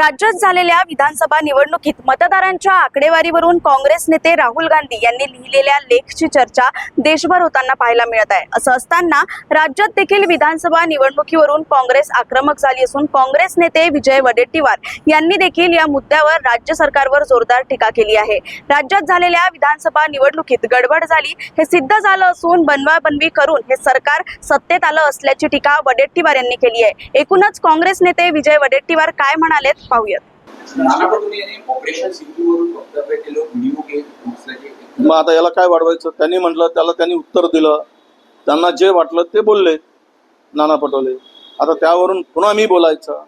राज्यात झालेल्या विधानसभा निवडणुकीत मतदारांच्या आकडेवारीवरून काँग्रेस नेते राहुल गांधी यांनी लिहिलेल्या लेखची चर्चा देशभर होताना पाहायला मिळत आहे. असं असताना राज्यात देखील विधानसभा निवडणुकीवरून काँग्रेस आक्रमक झाली असून काँग्रेस नेते विजय वडेट्टीवार यांनी देखील या मुद्द्यावर राज्य सरकारवर जोरदार टीका केली आहे. राज्यात झालेल्या विधानसभा निवडणुकीत गडबड झाली हे सिद्ध झालं असून बनवाबनवी करून हे सरकार सत्तेत आलं असल्याची टीका वडेट्टीवार यांनी केली आहे. एकूणच काँग्रेस नेते विजय वडेट्टीवार काय म्हणालेत? पाहूयात. मग आता याला काय वाढवायचं? त्यांनी म्हटलं त्याला त्यांनी उत्तर दिलं. त्यांना जे वाटलं ते बोलले. नाना पटोले. आता त्यावरून पुन्हा मी बोलायचं.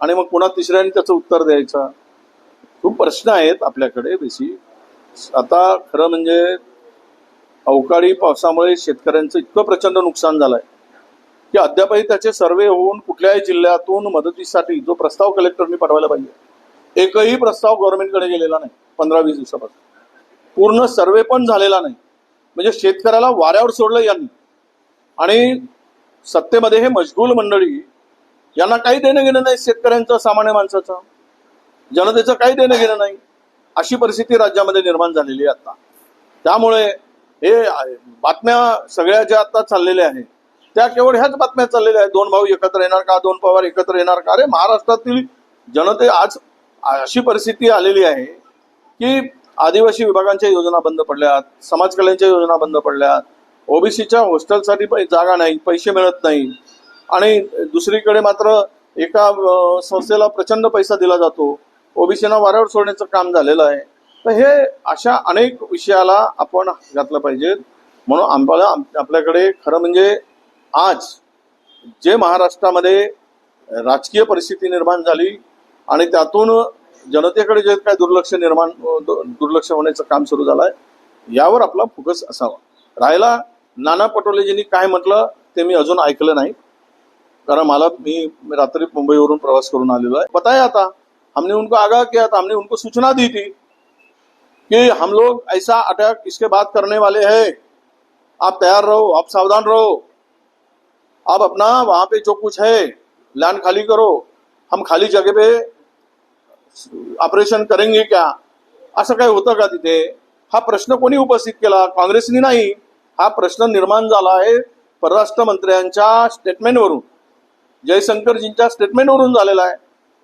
आणि मग पुन्हा तिसऱ्याने त्याचं उत्तर द्यायचं. खूप प्रश्न आहेत आपल्याकडे बेसी आता खरं म्हणजे अवकाळी पावसामुळे शेतकऱ्यांचं इतकं प्रचंड नुकसान झालंय. की अद्यापही त्याचे सर्वे होऊन कुठल्याही जिल्ह्यातून मदतीसाठी जो प्रस्ताव कलेक्टरनी पाठवायला पाहिजे एकही प्रस्ताव गव्हर्नमेंटकडे गेलेला नाही पंधरा वीस दिवसापासून. पूर्ण सर्वे पण झालेला नाही. म्हणजे शेतकऱ्याला वाऱ्यावर सोडलं यांनी. आणि सत्तेमध्ये हे मशगूल मंडळी यांना काही देणं घेणं नाही शेतकऱ्यांचं सामान्य माणसाचं. जनतेचं काही देणं घेणं नाही. अशी परिस्थिती राज्यामध्ये निर्माण झालेली आहे आता. त्यामुळे हे बातम्या सगळ्या ज्या आता चाललेल्या आहेत त्या केवळ ह्याच बातम्या चाललेल्या आहेत. दोन भाऊ एकत्र येणार का? दोन पवार एकत्र येणार का? अरे महाराष्ट्रातील जनते आज अशी परिस्थिती आलेली आहे की आदिवासी विभागांच्या योजना बंद पडल्यात समाज कल्याणच्या योजना बंद पडल्यात ओबीसीच्या हॉस्टेलसाठी जागा नाही पैसे मिळत नाही आणि दुसरीकडे मात्र एका संस्थेला प्रचंड पैसा दिला जातो. ओबीसीना वाऱ्यावर सोडण्याचं काम झालेलं आहे. तर हे अशा अनेक विषयाला आपण घातलं पाहिजेत. म्हणून आम्हाला आपल्याकडे खरं म्हणजे आज जे महाराष्ट्रामध्ये राजकीय परिस्थिती निर्माण झाली आणि त्यातून जनतेकडे जे काय दुर्लक्ष निर्माण दुर्लक्ष होण्याचं काम सुरू झालं आहे यावर आपला फोकस असावा. राहिला नाना पटोलेजींनी काय म्हटलं ते मी अजून ऐकलं नाही. कारण मला मी मी रात्री मुंबईवरून प्रवास करून आलेलो आहे. पता है आता हमने उनको आगाह किया था हमने उनको सूचना दी थी कि हम लोग ऐसा अटैक इसके बाद करने वाले हैं। आप तैयार रहो आप सावधान रहो। आप अपना वहां पे जो कुछ है लैंड खाली करो। हम खाली जगह पे ऑपरेशन करेंगे क्या? असं काही होतं का तिथे? हा प्रश्न कोणी उपस्थित केला? काँग्रेसनी नाही. हा प्रश्न निर्माण झाला आहे परराष्ट्र मंत्र्यांच्या स्टेटमेंटवरून जयशंकरजींच्या स्टेटमेंटवरून झालेला आहे.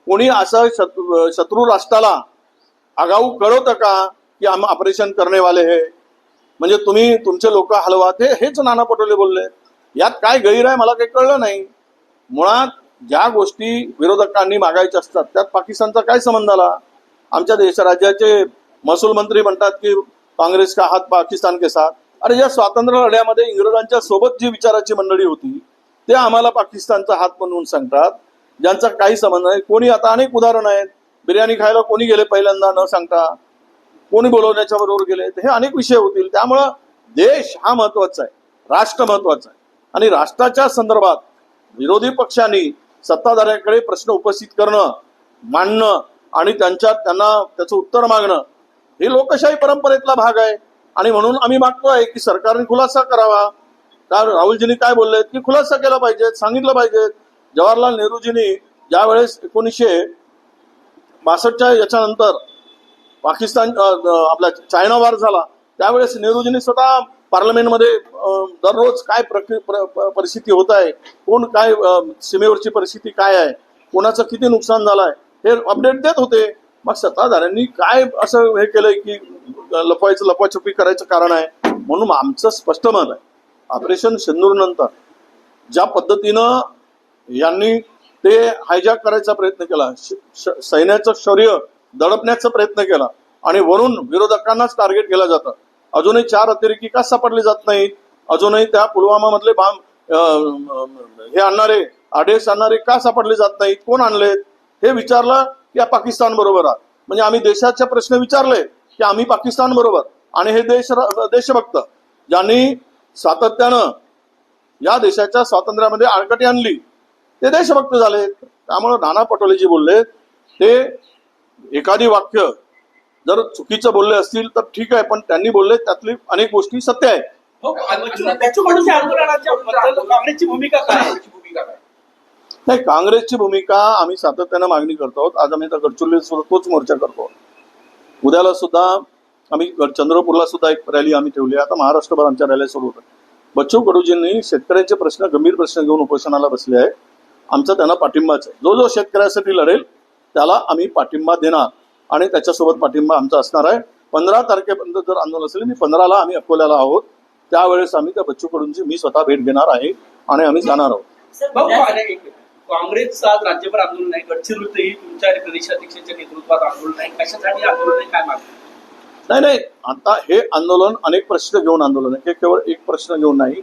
कोणी असं शत्रू शत्रू राष्ट्राला आगाऊ कळवतं का की आम ऑपरेशन करणे वाले हे? म्हणजे तुम्ही तुमचे लोक हलवा ते हेच नाना पटोले बोलले. यात काय गैर आहे मला काही कळलं नाही. मुळात ज्या गोष्टी विरोधकांनी मागायच्या असतात त्यात पाकिस्तानचा काय संबंध आला? आमच्या देश राज्याचे महसूल मंत्री म्हणतात की काँग्रेस का हात पाकिस्तान के साथ? अरे या स्वातंत्र्य लढ्यामध्ये इंग्रजांच्या सोबत जी विचाराची मंडळी होती ते आम्हाला पाकिस्तानचा हात बनवून सांगतात. ज्यांचा काही संबंध नाही. कोणी आता अनेक उदाहरण आहेत. बिर्याणी खायला कोणी गेले पहिल्यांदा न सांगता? कोणी बोलवण्याच्या बरोबर गेले? तर हे अनेक विषय होतील. त्यामुळं देश हा महत्त्वाचा आहे. राष्ट्र महत्वाचं आहे. आणि राष्ट्राच्या संदर्भात विरोधी पक्षांनी सत्ताधाऱ्याकडे प्रश्न उपस्थित करणं मांडणं आणि त्यांच्या त्यांना त्याचं उत्तर मागणं हे लोकशाही परंपरेतला भाग आहे. आणि म्हणून आम्ही मागतोय की सरकारने खुलासा करावा. त्या राहुलजींनी काय बोलले की खुलासा केला पाहिजे सांगितलं पाहिजे जवाहरलाल नेहरूजींनी ज्यावेळेस एकोणीसशे बासष्टच्या याच्यानंतर पाकिस्तान आपला चायना वार झाला त्यावेळेस नेहरूजींनी स्वतः पार्लमेंटमध्ये दररोज काय परिस्थिती होत आहे कोण काय सीमेवरची परिस्थिती काय आहे कोणाचं किती नुकसान झालं आहे हे अपडेट देत होते. मग सत्ताधाऱ्यांनी काय असं हे केलंय की लपवायचं लपवाछपी करायचं कारण आहे म्हणून आमचं स्पष्ट मत आहे. ऑपरेशन सिंदूर नंतर ज्या पद्धतीनं यांनी ते हायजॅक करायचा प्रयत्न केला सैन्याचं शौर्य दडपण्याचा प्रयत्न केला आणि वरून विरोधकांनाच टार्गेट केलं जातं. अजूनही चार अतिरेकी का सापडले जात नाहीत? अजूनही त्या पुलवामा मधले बाम अं, हे आणणारे आडेस आणणारे का सापडले जात नाहीत? कोण आणलेत? हे विचारलं की या पाकिस्तान बरोबर आहात म्हणजे आम्ही देशाचे प्रश्न विचारले की आम्ही पाकिस्तान बरोबर. आणि हे देश देशभक्त ज्यांनी सातत्यानं या देशाच्या स्वातंत्र्यामध्ये आडकटी आणली ते देशभक्त झाले त्यामुळे नाना पटोलेजी बोलले ते एखादी वाक्य जर चुकीचं बोलले असतील तर ठीक आहे पण त्यांनी बोलले त्यातली अनेक गोष्टी सत्य हो, आहे? काँग्रेसची भूमिका काय? नाही काँग्रेसची भूमिका आम्ही सातत्यानं मागणी करतो आहोत. आज आम्ही सुद्धा तोच मोर्चा करतो. उद्याला सुद्धा आम्ही चंद्रपूरला सुद्धा एक रॅली आम्ही ठेवली आहे. आता महाराष्ट्रभर आमच्या रॅल्या सुरू होतात बच्चू कडूजींनी शेतकऱ्यांचे प्रश्न गंभीर प्रश्न घेऊन उपोषणाला बसले आहे. आमचा त्यांना पाठिंबाच आहे. जो जो शेतकऱ्यासाठी लढेल त्याला आम्ही पाठिंबा देणार. आणि त्याच्यासोबत पाठिंबा आमचा असणार आहे. पंधरा तारखेपर्यंत जर आंदोलन असेल मी पंधराला आम्ही अकोल्याला आहोत. त्यावेळेस आम्ही त्या बच्चू कडूंची मी स्वतः भेट घेणार आहे आणि आम्ही जाणार आहोत. काँग्रेसचं आज राज्यभर आंदोलन आहे गडचिरोलीतही तुमच्या प्रदेशाध्यक्षांच्या नेतृत्वात आंदोलन आहे कशासाठी आंदोलन आहे काय मागणी? नाही नाही. आता हे आंदोलन अनेक प्रश्न घेऊन आंदोलन आहे. हे केवळ एक प्रश्न घेऊन नाही.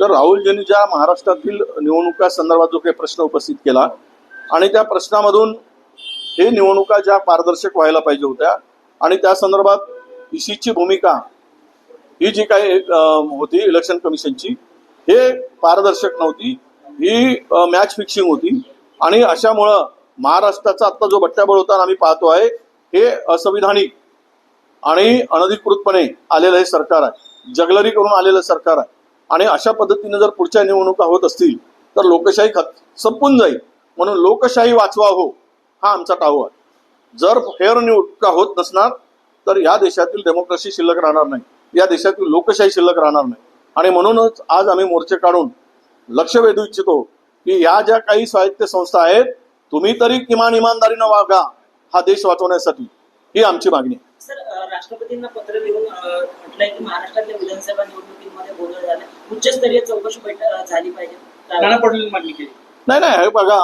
तर राहुलजींनी ज्या महाराष्ट्रातील निवडणुका संदर्भात जो काही प्रश्न उपस्थित केला आणि त्या प्रश्नामधून हे निवडणुका ज्या पारदर्शक व्हायला पाहिजे होत्या आणि त्या संदर्भात ईसीची भूमिका ही जी काही होती इलेक्शन कमिशनची हे पारदर्शक नव्हती. ही मॅच फिक्सिंग होती. आणि अशामुळं महाराष्ट्राचा आत्ता जो बट्ट्याबळ होता आम्ही पाहतो आहे हे असंविधानिक आणि अनधिकृतपणे आलेलं हे सरकार आहे. जगलरी करून आलेलं सरकार आहे. आणि अशा पद्धतीने जर पुढच्या निवडणुका होत असतील तर लोकशाही खत संपून जाईल. म्हणून लोकशाही वाचवा हो. हा आमचा टाहू आहे जर फेअर निवडणुका होत नसणार तर या देशातील डेमोक्रेसी शिल्लक राहणार नाही. या देशातील लोकशाही शिल्लक राहणार नाही. आणि म्हणूनच आज आम्ही मोर्चे काढून लक्ष वेधू इच्छितो की या ज्या काही साहित्य संस्था आहेत तुम्ही तरी किमान इमानदारीनं वागा हा देश वाचवण्यासाठी. ही आमची मागणी. आहे सर अ, राष्ट्रपतींना पत्र लिहून म्हटलंय की महाराष्ट्रातल्या विधानसभा निवडणुकीमध्ये गोंधळ झाला. उच्चस्तरीय चौकशी बैठक झाली पाहिजे. नाही नाही हे बघा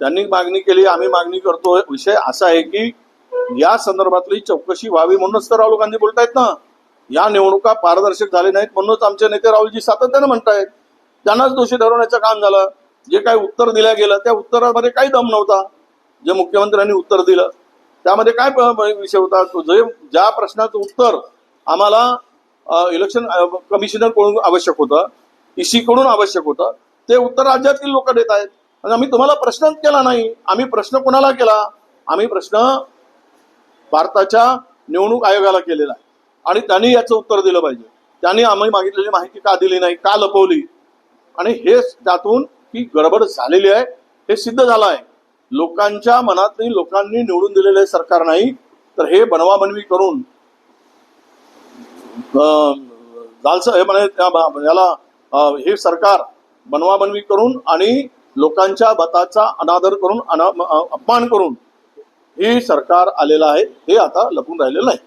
त्यांनी मागणी केली आम्ही मागणी करतो विषय असा आहे की या संदर्भातली चौकशी व्हावी म्हणूनच तर राहुल गांधी बोलतायत ना. या निवडणुका पारदर्शक झाले नाहीत म्हणूनच आमचे नेते राहुलजी सातत्यानं म्हणतायत. त्यांनाच दोषी ठरवण्याचं काम झालं. जे काही उत्तर दिल्या गेलं त्या उत्तरामध्ये काही दम नव्हता. जे मुख्यमंत्र्यांनी उत्तर दिलं त्यामध्ये काय प- विषय होता? जे ज्या प्रश्नाचं उत्तर आम्हाला इलेक्शन कमिशनरकडून आवश्यक होतं ईसीकडून आवश्यक होतं ते उत्तर राज्यातील लोक देत आहेत. म्हणजे आम्ही तुम्हाला प्रश्नच केला नाही. आम्ही प्रश्न कोणाला केला? आम्ही प्रश्न भारताच्या निवडणूक आयोगाला केलेला आहे. आणि त्यांनी याचं उत्तर दिलं पाहिजे. त्यांनी आम्ही मागितलेली माहिती का दिली नाही? का लपवली? आणि हे त्यातून ही गडबड झालेली आहे. हे सिद्ध झालं आहे. लोकांच्या मनातली लोकांनी निवडून दिलेले सरकार नाही तर हे बनवाबनवी करून अं, हे म्हणे याला हे सरकार बनवाबनवी करून आणि लोकांच्या मताचा अनादर करून अना- अपमान करून हे सरकार आलेलं आहे. हे आता लपून राहिलेलं नाही.